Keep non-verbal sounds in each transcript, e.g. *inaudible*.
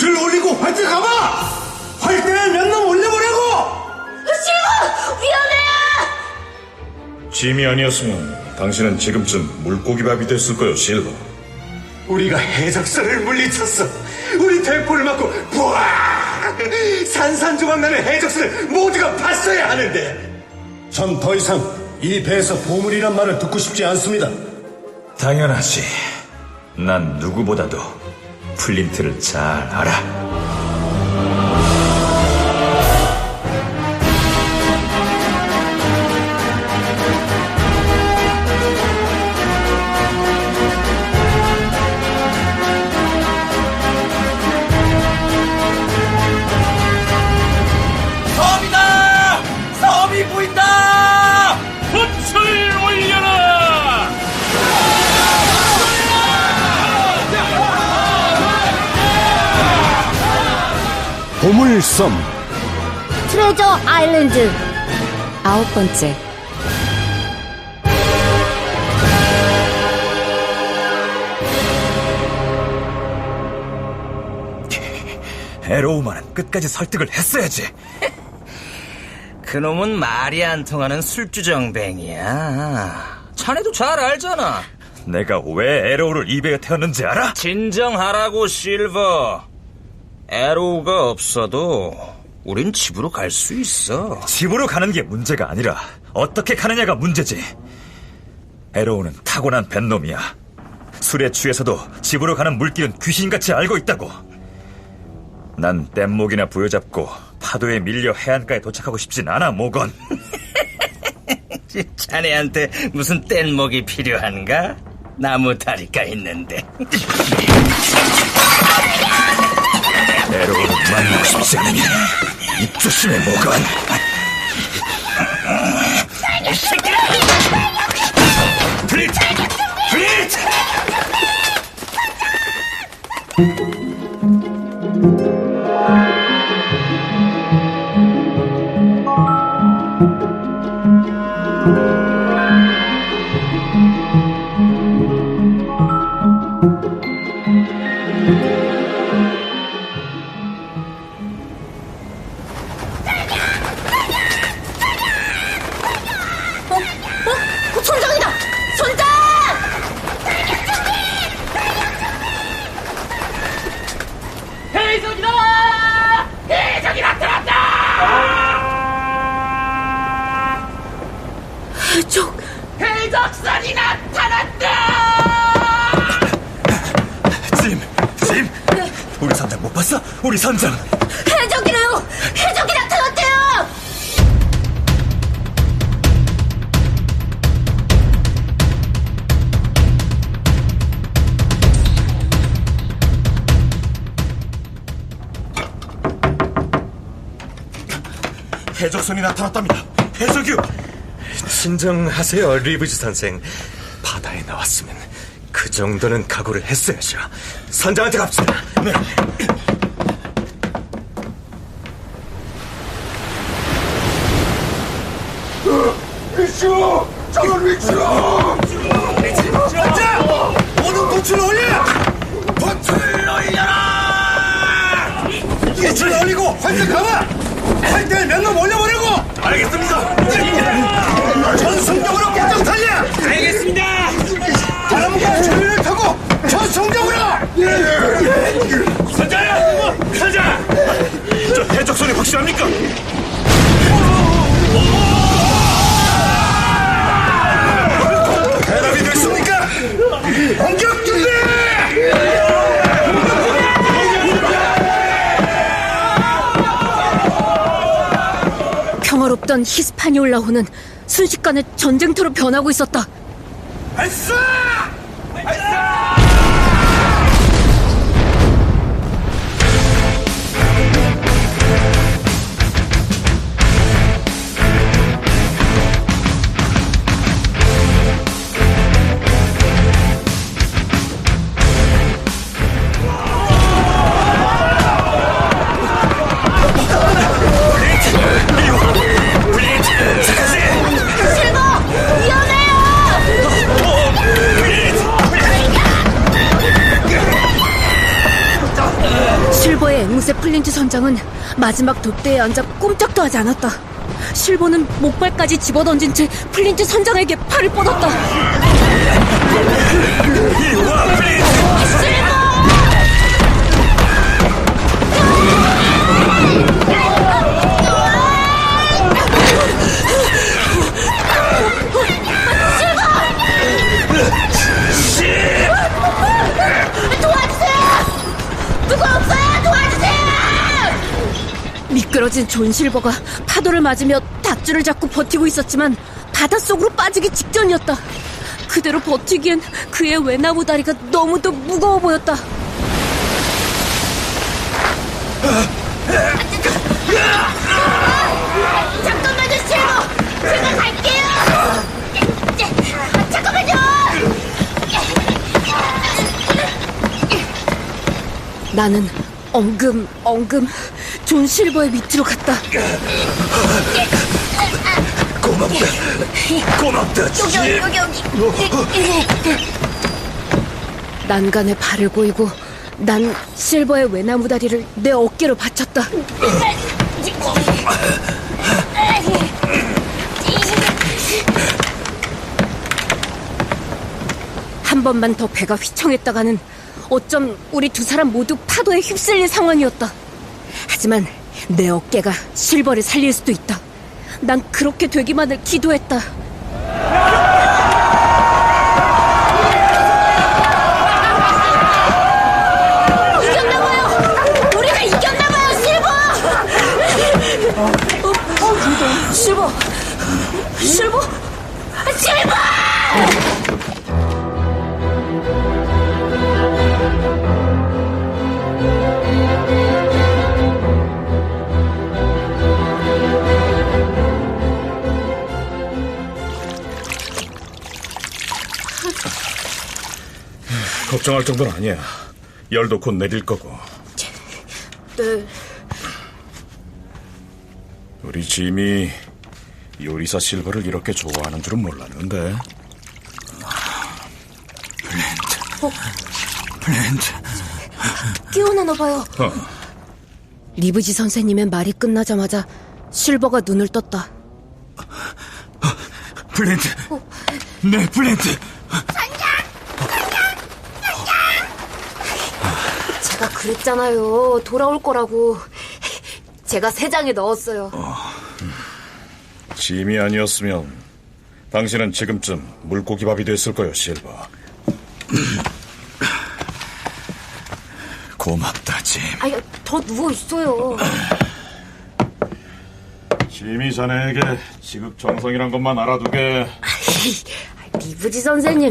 붓을 올리고 활때 감아! 활대에 몇놈 올려보라고! 실버! 위험해요! 짐이 아니었으면 당신은 지금쯤 물고기밥이 됐을 거요, 실버. 우리가 해적선을 물리쳤어. 우리 대포를 맞고 부아! 산산조각 나는 해적선을 모두가 봤어야 하는데. 전 더 이상 이 배에서 보물이란 말을 듣고 싶지 않습니다. 당연하지. 난 누구보다도 플린트를 잘 알아. 보물섬. 트레저 아일랜드 아홉 번째 *laughs* 에로우만은 끝까지 설득을 했어야지. 그놈은 말이 안 통하는 술주정뱅이야. 자네도 잘 알잖아. 내가 왜 에로우를 이 배에 태웠는지 알아? 진정하라고, 실버. 에로우가 없어도 우린 집으로 갈 수 있어. 집으로 가는 게 문제가 아니라 어떻게 가느냐가 문제지. 에로우는 타고난 뱃놈이야. 술에 취해서도 집으로 가는 물길은 귀신같이 알고 있다고. 난 뗏목이나 부여잡고 파도에 밀려 해안가에 도착하고 싶진 않아, 모건. *laughs* 자네한테 무슨 뗏목이 필요한가? 나무 다리가 있는데. *laughs* 에로우를 만나고 싶지 않으면 입 조심해, 모건. 플리트! 플리트! 어? 해적선이 나타났다! 짐! 짐! 우리 선장 못 봤어? 우리 선장! 해적이래요! 해적이 나타났대요! 해적선이 나타났답니다. 해적이요. 진정하세요, 리브즈 선생. 바다에 나왔으면 그 정도는 각오를 했어야죠. 선장한테 갑시다. 네. 위치로! 저건 위치로! 자! 모든 부츠를 올려! 부츠를 올려라! 부츠를 올리고 활대 감아! 활대에 몇놈 올려보려고! 알겠습니다! 전승적으로 깨끗 달려! 평화롭던 히스파니올라호는 순식간에 전쟁터로 변하고 있었다. 발사! 선장은 마지막 돛대에 앉아 꼼짝도 하지 않았다. 실버는 목발까지 집어던진 채 플린트 선장에게 팔을 뻗었다. 미끄러진 존 실버가 파도를 맞으며 닷줄을 잡고 버티고 있었지만 바닷속으로 빠지기 직전이었다. 그대로 버티기엔 그의 외나무 다리가 너무도 무거워 보였다. 잠깐만요, 실버! 제가 갈게요! 잠깐만요! 나는 엉금 엉금 존 실버의 밑으로 갔다. 고맙다. 여기, 여기, 여기. 난간에 발을 고이고 난 실버의 외나무 다리를 내 어깨로 받쳤다. 한 번만 더 배가 휘청했다가는 어쩜 우리 두 사람 모두 파도에 휩쓸릴 상황이었다. 하지만 내 어깨가 실버를 살릴 수도 있다. 난 그렇게 되기만을 기도했다. 이겼나봐요! 우리가 이겼나봐요, 실버! 실버! 실버! 실버! 걱정할 정도는 아니야. 열도 곧 내릴 거고. 네. 우리 짐이 요리사 실버를 이렇게 좋아하는 줄은 몰랐는데. 깨어나나 봐요. 어. 리브지 선생님의 말이 끝나자마자 실버가 눈을 떴다. 블렌트. 네, 블렌트. 제가 그랬잖아요. 돌아올 거라고. 제가 세 장에 넣었어요. 짐이 아니었으면 당신은 지금쯤 물고기 밥이 됐을 거요, 실버. *clears throat* 고맙다, 짐. 아니, 더 누워 있어요. 짐이 자네에게 지극 정성이란 것만 알아두게. 리브지 선생님.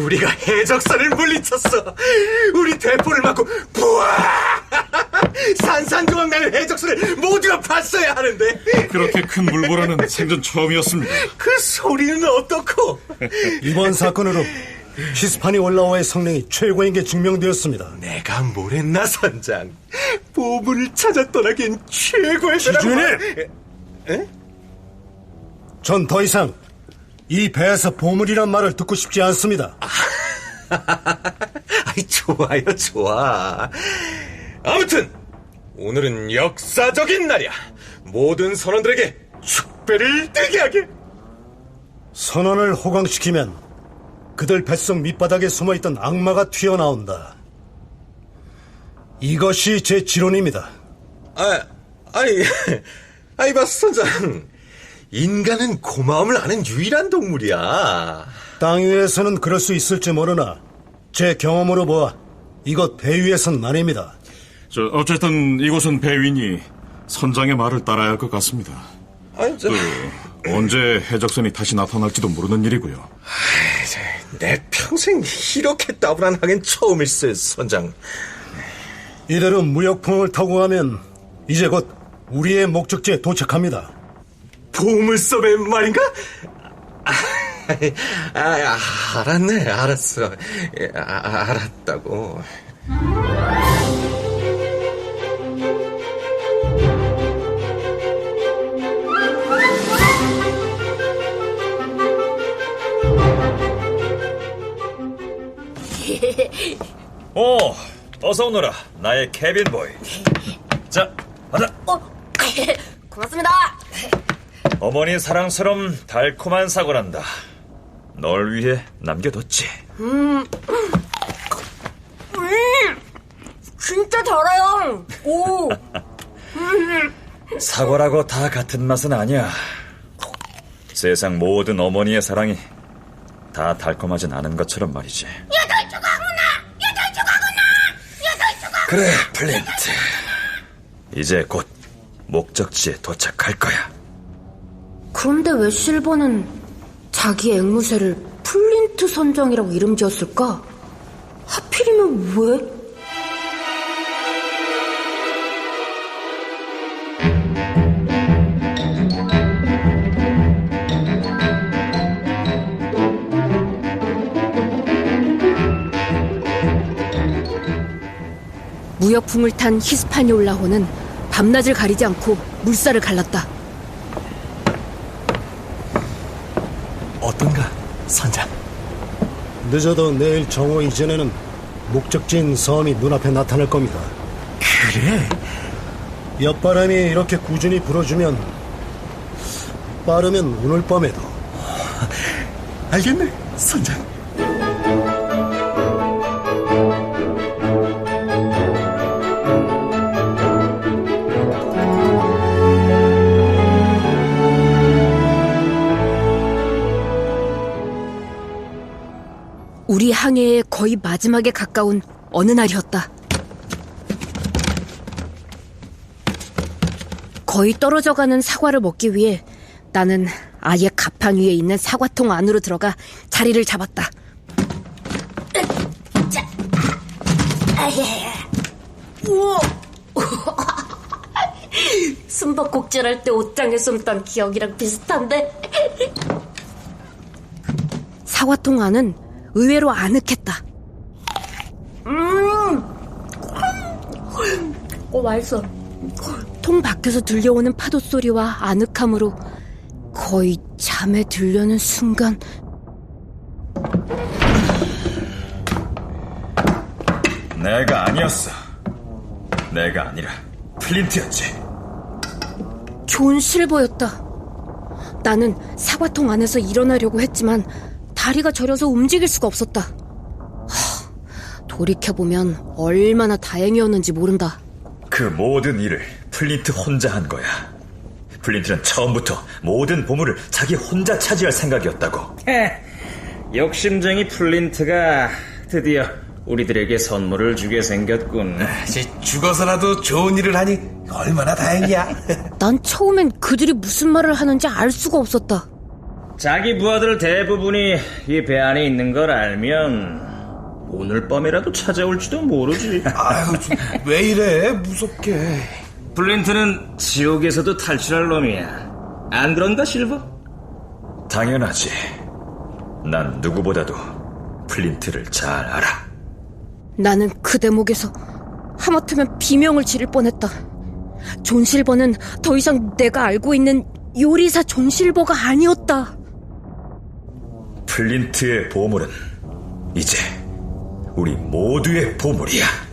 우리가 해적선을 물리쳤어. 우리 대포를 맞고 부아! *laughs* 산산조각 나는 해적선을 모두가 봤어야 하는데 그렇게 큰 물보라는 *laughs* 생전 처음이었습니다. 그 소리는 어떻고? 이번 사건으로 히스파니 올라와의 성능이 최고인 게 증명되었습니다. 내가 뭘 했나 선장? 보물을 찾아 떠나기엔 최고의 사람. 지주님! 전더 이상 이 배에서 보물이란 말을 듣고 싶지 않습니다. 아 *laughs* 이 좋아요 좋아. 아무튼 오늘은 역사적인 날이야. 모든 선원들에게 축배를 뜨게 하게. 선원을 호강시키면 그들 뱃속 밑바닥에 숨어있던 악마가 튀어나온다. 이것이 제 지론입니다. 아, 아니, *laughs* 아이 봐 선장. 인간은 고마움을 아는 유일한 동물이야. 땅 위에서는 그럴 수 있을지 모르나 제 경험으로 보아 이것 배 위에선 아닙니다. 저, 어쨌든 이곳은 배위니 선장의 말을 따라야 할 것 같습니다. 아니, 저, 그, 언제 해적선이 다시 나타날지도 모르는 일이고요. 내 평생 이렇게 따분한 하긴 처음일세, 선장. 이대로 무역풍을 타고 가면 이제 곧 우리의 목적지에 도착합니다. 보물섬의 말인가? 아, 아, 알았네, 알았어. 예, 아, 알았다고. 오, 어서 오너라. 나의 케빈 보이. 자, 받아. 어, *laughs* 고맙습니다. 어머니 사랑처럼 달콤한 사과란다. 널 위해 남겨뒀지. 진짜 달아요. 오, 사과라고 다 같은 맛은 아니야. 세상 모든 어머니의 사랑이 다 달콤하진 않은 것처럼 말이지. 그래, 플린트. 이제 곧 목적지에 도착할 거야. 그런데 왜 실버는 자기 앵무새를 플린트 선장이라고 이름 지었을까? 하필이면 왜? 무역풍을 탄 히스파니올라호는 밤낮을 가리지 않고 물살을 갈랐다. 어떤가, 선장? 늦어도 내일 정오 이전에는 목적지인 섬이 눈앞에 나타날 겁니다. 그래? 옆바람이 이렇게 꾸준히 불어주면 빠르면 오늘 밤에도 알겠네, 선장. 우리 항해의 거의 마지막에 가까운 어느 날이었다. 거의 떨어져가는 사과를 먹기 위해 나는 아예 가판 위에 있는 사과통 안으로 들어가 자리를 잡았다. 우와! *laughs* 숨바꼭질 할 때 옷장에 숨던 기억이랑 비슷한데? 사과통 안은 의외로 아늑했다. 음! 어, 맛있어. 통 밖에서 들려오는 파도 소리와 아늑함으로 거의 잠에 들려는 순간 내가 아니었어. 내가 아니라 플린트였지. 존 실버였다. 나는 사과통 안에서 일어나려고 했지만 다리가 저려서 움직일 수가 없었다. 하, 돌이켜보면 얼마나 다행이었는지 모른다. 그 모든 일을 플린트 혼자 한 거야. 플린트는 처음부터 모든 보물을 자기 혼자 차지할 생각이었다고. 헤, 욕심쟁이 플린트가 드디어 우리들에게 선물을 주게 생겼군. 죽어서라도 좋은 일을 하니 얼마나 다행이야. 난 처음엔 그들이 무슨 말을 하는지 알 수가 없었다. 자기 부하들 대부분이 이 배 안에 있는 걸 알면 오늘 밤이라도 찾아올지도 모르지. *laughs* 아유, 왜 이래? 무섭게. 플린트는 지옥에서도 탈출할 놈이야. 안 그런가, 실버? 당연하지. 난 누구보다도 플린트를 잘 알아. 나는 그 대목에서 하마터면 비명을 지를 뻔했다. 존 실버는 더 이상 내가 알고 있는 요리사 존 실버가 아니었다. 플린트의 보물은 이제 우리 모두의 보물이야.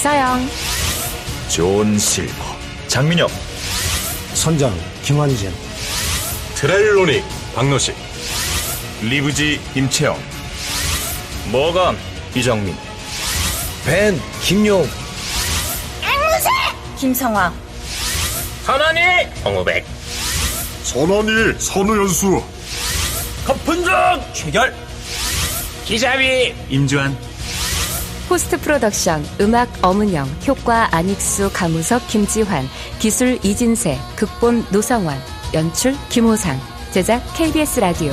김사영. 존 실버, 장민혁, 선장 김환진 트렐로닉 박노식 리브지 임채영 뭐건 이정민. 벤 김용 김성화. 하나니 홍우백. 선원이 선우연수 거푼정 최결. 기자비 임주환 포스트 프로덕션 음악 엄은영 효과 안익수 가무석 김지환 기술 이진세 극본 노성환 연출 김호상 제작 KBS 라디오